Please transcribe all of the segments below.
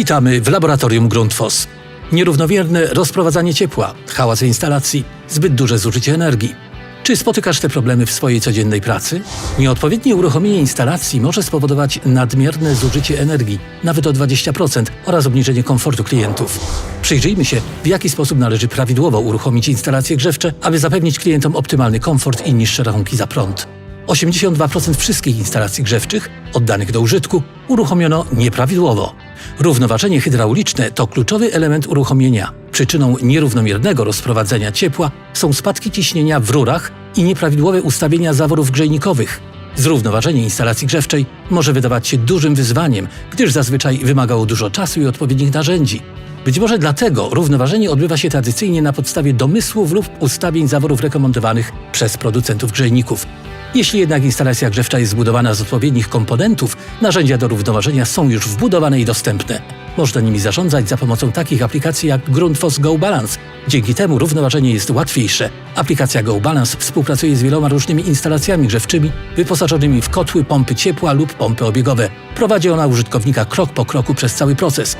Witamy w laboratorium Grundfos. Nierównomierne rozprowadzanie ciepła, hałas instalacji, zbyt duże zużycie energii. Czy spotykasz te problemy w swojej codziennej pracy? Nieodpowiednie uruchomienie instalacji może spowodować nadmierne zużycie energii, nawet o 20%, oraz obniżenie komfortu klientów. Przyjrzyjmy się, w jaki sposób należy prawidłowo uruchomić instalacje grzewcze, aby zapewnić klientom optymalny komfort i niższe rachunki za prąd. 82% wszystkich instalacji grzewczych oddanych do użytku uruchomiono nieprawidłowo. Równoważenie hydrauliczne to kluczowy element uruchomienia. Przyczyną nierównomiernego rozprowadzenia ciepła są spadki ciśnienia w rurach i nieprawidłowe ustawienia zaworów grzejnikowych. Zrównoważenie instalacji grzewczej może wydawać się dużym wyzwaniem, gdyż zazwyczaj wymagało dużo czasu i odpowiednich narzędzi. Być może dlatego równoważenie odbywa się tradycyjnie na podstawie domysłów lub ustawień zaworów rekomendowanych przez producentów grzejników. Jeśli jednak instalacja grzewcza jest zbudowana z odpowiednich komponentów, narzędzia do równoważenia są już wbudowane i dostępne. Można nimi zarządzać za pomocą takich aplikacji jak Grundfos Go Balance. Dzięki temu równoważenie jest łatwiejsze. Aplikacja Go Balance współpracuje z wieloma różnymi instalacjami grzewczymi wyposażonymi w kotły, pompy ciepła lub pompy obiegowe. Prowadzi ona użytkownika krok po kroku przez cały proces.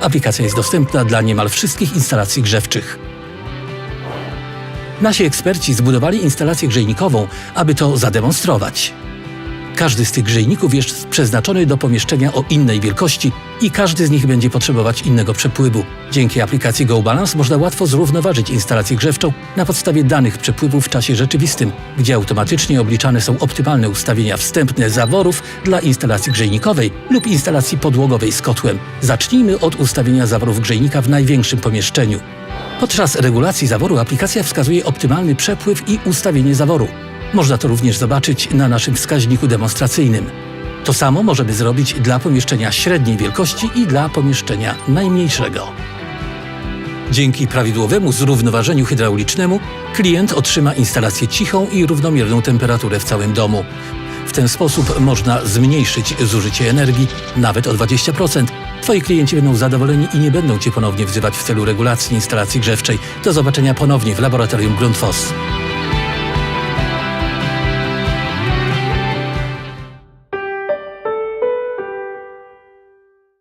Aplikacja jest dostępna dla niemal wszystkich instalacji grzewczych. Nasi eksperci zbudowali instalację grzejnikową, aby to zademonstrować. Każdy z tych grzejników jest przeznaczony do pomieszczenia o innej wielkości i każdy z nich będzie potrzebować innego przepływu. Dzięki aplikacji GoBalance można łatwo zrównoważyć instalację grzewczą na podstawie danych przepływu w czasie rzeczywistym, gdzie automatycznie obliczane są optymalne ustawienia wstępne zaworów dla instalacji grzejnikowej lub instalacji podłogowej z kotłem. Zacznijmy od ustawienia zaworów grzejnika w największym pomieszczeniu. Podczas regulacji zaworu aplikacja wskazuje optymalny przepływ i ustawienie zaworu. Można to również zobaczyć na naszym wskaźniku demonstracyjnym. To samo możemy zrobić dla pomieszczenia średniej wielkości i dla pomieszczenia najmniejszego. Dzięki prawidłowemu zrównoważeniu hydraulicznemu klient otrzyma instalację cichą i równomierną temperaturę w całym domu. W ten sposób można zmniejszyć zużycie energii nawet o 20%. Twoi klienci będą zadowoleni i nie będą Cię ponownie wzywać w celu regulacji instalacji grzewczej. Do zobaczenia ponownie w laboratorium Grundfos.